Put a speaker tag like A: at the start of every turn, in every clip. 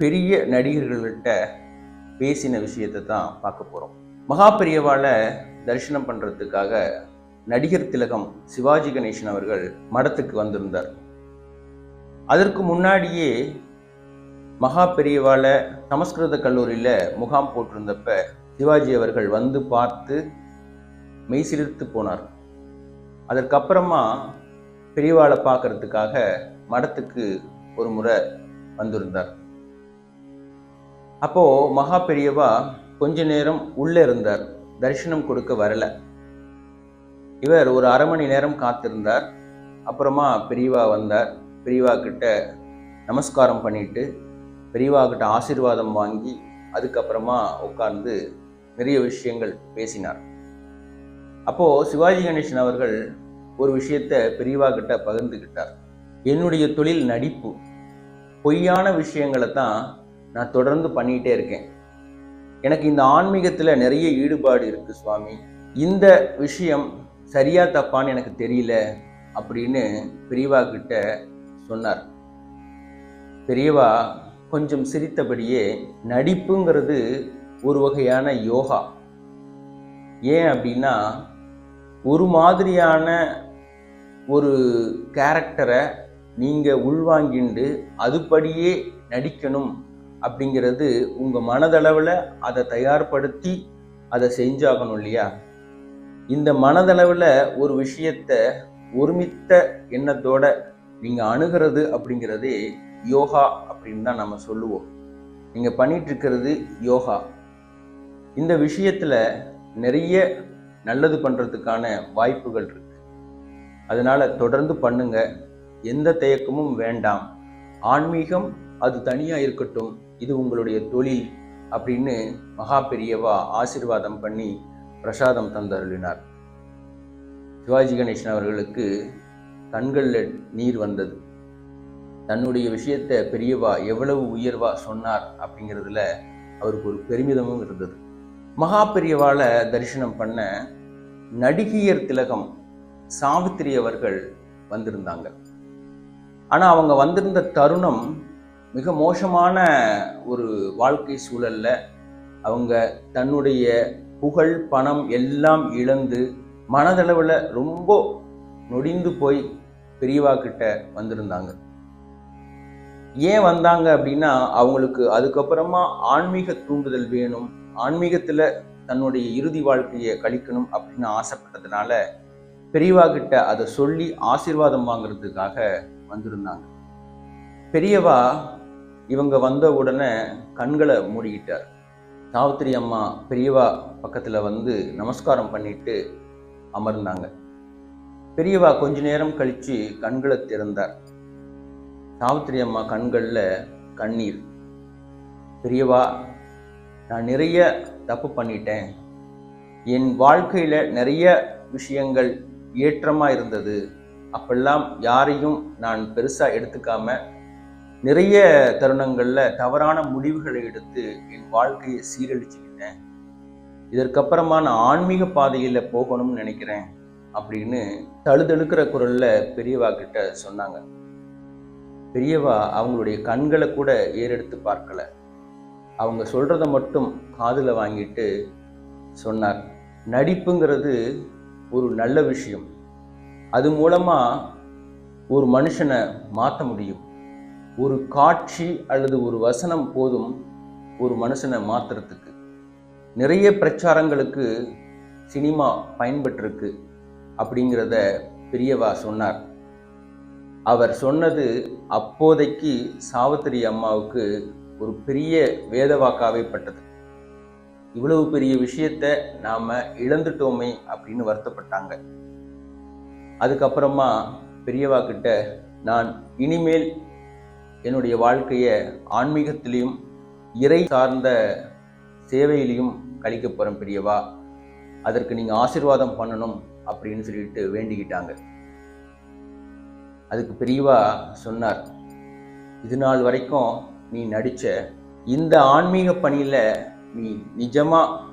A: பெரிய நடிகர்கள்கிட்ட பேசின விஷயத்தை தான் பார்க்க போகிறோம் மகா பெரியவால தரிசனம் பண்ணுறதுக்காக நடிகர் திலகம் சிவாஜி கணேசன் அவர்கள் மடத்துக்கு வந்திருந்தார். அதற்கு முன்னாடியே மகா பெரியவால சமஸ்கிருத கல்லூரியில் முகாம் போட்டிருந்தப்ப சிவாஜி அவர்கள் வந்து பார்த்து மெய்சிலிர்த்து போனார். அதற்கப்புறமா பெரியவாளை பார்க்கறதுக்காக மடத்துக்கு ஒரு முறை வந்திருந்தார். அப்போது மகா பெரியவா கொஞ்ச நேரம் உள்ளே இருந்தார். தரிசனம் கொடுக்க வரல. இவர் ஒரு அரை மணி நேரம் காத்திருந்தார். அப்புறமா பெரியவா வந்தார். பெரியவா கிட்ட நமஸ்காரம் பண்ணிட்டு பெரியவா கிட்ட ஆசீர்வாதம் வாங்கி அதுக்கப்புறமா உட்கார்ந்து நிறைய விஷயங்கள் பேசினார். அப்போது சிவாஜி கணேசன் அவர்கள் ஒரு விஷயத்த பெரியவா கிட்ட பகிர்ந்துக்கிட்டார் என்னுடைய தொழில் நடிப்பு. பொய்யான விஷயங்களை தான் நான் தொடர்ந்து பண்ணிகிட்டே இருக்கேன். எனக்கு இந்த ஆன்மீகத்தில் நிறைய ஈடுபாடு இருக்குது சுவாமி. இந்த விஷயம் சரியா தப்பான்னு எனக்கு தெரியல அப்படின்னு பெரியவா கிட்ட சொன்னார். பெரியவா கொஞ்சம் சிரித்தபடியே நடிப்புங்கிறது ஒரு வகையான யோகா. ஏன் அப்படின்னா ஒரு மாதிரியான ஒரு கேரக்டரை நீங்கள் உள்வாங்கிண்டு அதுபடியே நடிக்கணும். அப்படிங்கிறது உங்கள் மனதளவில் அதை தயார்படுத்தி அதை செஞ்சாகணும் இல்லையா? இந்த மனதளவில் ஒரு விஷயத்த ஒருமித்த எண்ணத்தோட நீங்கள் அணுகிறது அப்படிங்கிறதே யோகா அப்படின்னு தான் நம்ம சொல்லுவோம். நீங்கள் பண்ணிட்டு இருக்கிறது யோகா. இந்த விஷயத்தில் நிறைய நல்லது பண்ணுறதுக்கான வாய்ப்புகள் இருக்கு. அதனால் தொடர்ந்து பண்ணுங்க. எந்த தயக்கமும் வேண்டாம். ஆன்மீகம் அது தனியாக இருக்கட்டும். இது உங்களுடைய தொழில் அப்படின்னு மகா பெரியவா ஆசிர்வாதம் பண்ணி பிரசாதம் தந்தருளினார். சிவாஜி கணேசன் அவர்களுக்கு கண்களில் நீர் வந்தது. தன்னுடைய விஷயத்தை பெரியவா எவ்வளவு உயர்வா சொன்னார் அப்படிங்கிறதுல அவருக்கு ஒரு பெருமிதமும் இருந்தது. மகா பெரியவால தரிசனம் பண்ண நடிகையர் திலகம் சாவித்திரி அவர்கள் வந்திருந்தாங்க. ஆனால் அவங்க வந்திருந்த தருணம் மிக மோசமான ஒரு வாழ்க்கை சூழல்ல அவங்க தன்னுடைய புகழ் பணம் எல்லாம் இழந்து மனதளவில் ரொம்ப நொடிந்து போய் பெரியவா கிட்ட வந்திருந்தாங்க. ஏன் வந்தாங்க அப்படின்னா அவங்களுக்கு அதுக்கப்புறமா ஆன்மீக தூண்டுதல் வேணும் ஆன்மீகத்தில் தன்னுடைய இறுதி வாழ்க்கையை கழிக்கணும் அப்படின்னு ஆசைப்பட்டதுனால பெரியவா கிட்ட அதை சொல்லி ஆசீர்வாதம் வாங்குறதுக்காக வந்திருந்தாங்க. பெரியவா இவங்க வந்த உடனே கண்களை மூடிக்கிட்டார். சாவித்திரி அம்மா பெரியவா பக்கத்தில் வந்து நமஸ்காரம் பண்ணிட்டு அமர்ந்தாங்க. பெரியவா கொஞ்ச நேரம் கழித்து கண்களை திறந்தார். சாவித்திரி அம்மா கண்களில் கண்ணீர். பெரியவா நான் நிறைய தப்பு பண்ணிட்டேன். என் வாழ்க்கையில் நிறைய விஷயங்கள் ஏற்றமாக இருந்தது. அப்பெல்லாம் யாரையும் நான் பெருசாக எடுத்துக்காமல் நிறைய தருணங்களில் தவறான முடிவுகளை எடுத்து என் வாழ்க்கையை சீரழிச்சுக்கிட்டேன். இதற்கப்புறமா நான் ஆன்மீக பாதையில் போகணும்னு நினைக்கிறேன் அப்படின்னு தழுதழுக்கிற குரலில் பெரியவா கிட்ட சொன்னாங்க. பெரியவா அவங்களுடைய கண்களை கூட ஏறெடுத்து பார்க்கல. அவங்க சொல்கிறத மட்டும் காதில் வாங்கிட்டு சொன்னார். நடிப்புங்கிறது ஒரு நல்ல விஷயம். அது மூலமாக ஒரு மனுஷனை மாற்ற முடியும். ஒரு காட்சி அல்லது ஒரு வசனம் போதும் ஒரு மனுஷனை மாத்துறதுக்கு. நிறைய பிரச்சாரங்களுக்கு சினிமா பயன்பட்டிருக்கு அப்படிங்கிறத பெரியவா சொன்னார். அவர் சொன்னது அப்போதைக்கு சாவித்திரி அம்மாவுக்கு ஒரு பெரிய வேதவாக்காவே பட்டது. இவ்வளவு பெரிய விஷயத்த நாம் இழந்துட்டோமே அப்படின்னு வருத்தப்பட்டாங்க. அதுக்கப்புறமா பெரியவா கிட்ட நான் இனிமேல் என்னுடைய வாழ்க்கையை ஆன்மீகத்திலையும் இறை சார்ந்த சேவையிலையும் கழிக்க போகிறேன் பெரியவா. அதற்கு நீங்கள் ஆசீர்வாதம் பண்ணணும் அப்படின்னு சொல்லிட்டு வேண்டிக்கிட்டாங்க. அதுக்கு பெரியவா சொன்னார் இது நாள் வரைக்கும் நீ நடித்த இந்த ஆன்மீக பணியில் நீ நிஜமாக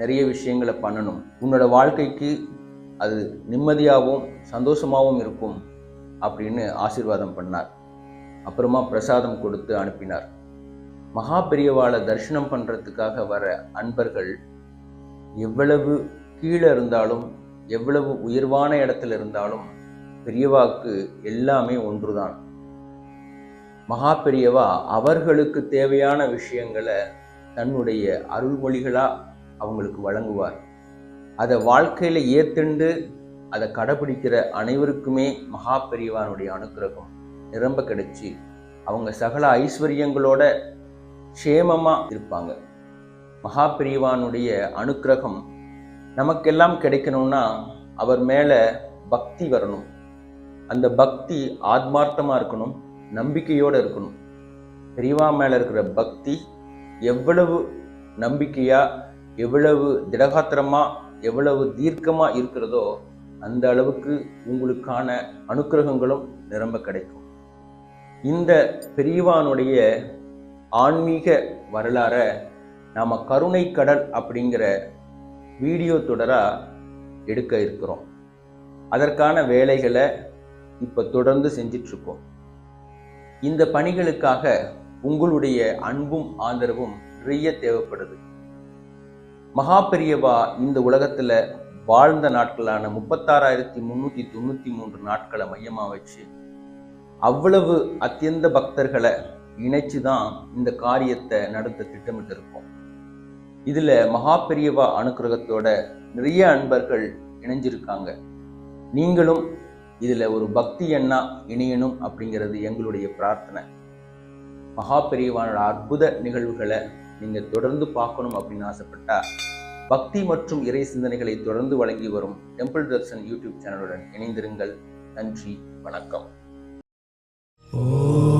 A: நிறைய விஷயங்களை பண்ணணும். உன்னோட வாழ்க்கைக்கு அது நிம்மதியாகவும் சந்தோஷமாகவும் இருக்கும் அப்படின்னு ஆசீர்வாதம் பண்ணார். அப்புறமா பிரசாதம் கொடுத்து அனுப்பினார். மகா பெரியவாளை தரிசனம் பண்ணுறதுக்காக வர அன்பர்கள் எவ்வளவு கீழே இருந்தாலும் எவ்வளவு உயர்வான இடத்துல இருந்தாலும் பெரியவாக்கு எல்லாமே ஒன்றுதான். மகா பெரியவா அவர்களுக்கு தேவையான விஷயங்களை தன்னுடைய அருள்மொழிகளா அவங்களுக்கு வழங்குவார். அதை வாழ்க்கையில ஏத்துண்டு அதை கடைபிடிக்கிற அனைவருக்குமே மகா பெரியவானுடைய அனுக்கிரகம். நிரம்ப கிடைச்சி அவங்க சகல ஐஸ்வர்யங்களோட க்ஷேமமாக இருப்பாங்க. மகாபிரிவானுடைய அனுக்கிரகம் நமக்கெல்லாம் கிடைக்கணும்னா அவர் மேலே பக்தி வரணும். அந்த பக்தி ஆத்மார்த்தமாக இருக்கணும் நம்பிக்கையோடு இருக்கணும். பெரியவா மேலே இருக்கிற பக்தி எவ்வளவு நம்பிக்கையாக எவ்வளவு திடகாத்திரமாக எவ்வளவு தீர்க்கமாக இருக்கிறதோ அந்த அளவுக்கு உங்களுக்கான அனுக்கிரகங்களும் நிரம்ப கிடைக்கும். இந்த பெரியவானுடைய ஆன்மீக வரலாறை நாம் கருணை கடல் அப்படிங்கிற வீடியோ தொடராக எடுக்க இருக்கிறோம். அதற்கான வேலைகளை இப்போ தொடர்ந்து செஞ்சிட்ருக்கோம். இந்த பணிகளுக்காக உங்களுடைய அன்பும் ஆதரவும் நிறைய தேவைப்படுது. மகா பெரியவா இந்த உலகத்தில் வாழ்ந்த நாட்களான முப்பத்தாறாயிரத்தி முந்நூற்றி தொண்ணூற்றி மூன்று நாட்களை மையமாக வச்சு அவ்வளவு அத்தியந்த பக்தர்களை இணைச்சு தான் இந்த காரியத்தை நடத்த திட்டமிட்டு இருக்கோம் மகா பெரியவா அனுக்கிரகத்தோட நிறைய அன்பர்கள் இணைஞ்சிருக்காங்க. நீங்களும் இதில் ஒரு பக்தி எண்ணா இணையணும் அப்படிங்கிறது எங்களுடைய பிரார்த்தனை. மகா பெரியவானோட அற்புத நிகழ்வுகளை நீங்கள் தொடர்ந்து பார்க்கணும் அப்படின்னு ஆசைப்பட்டா பக்தி மற்றும் இறை சிந்தனைகளை தொடர்ந்து வழங்கி வரும் டெம்பிள் தர்சன் யூடியூப் சேனலுடன் இணைந்திருங்கள். நன்றி வணக்கம்.
B: 哦。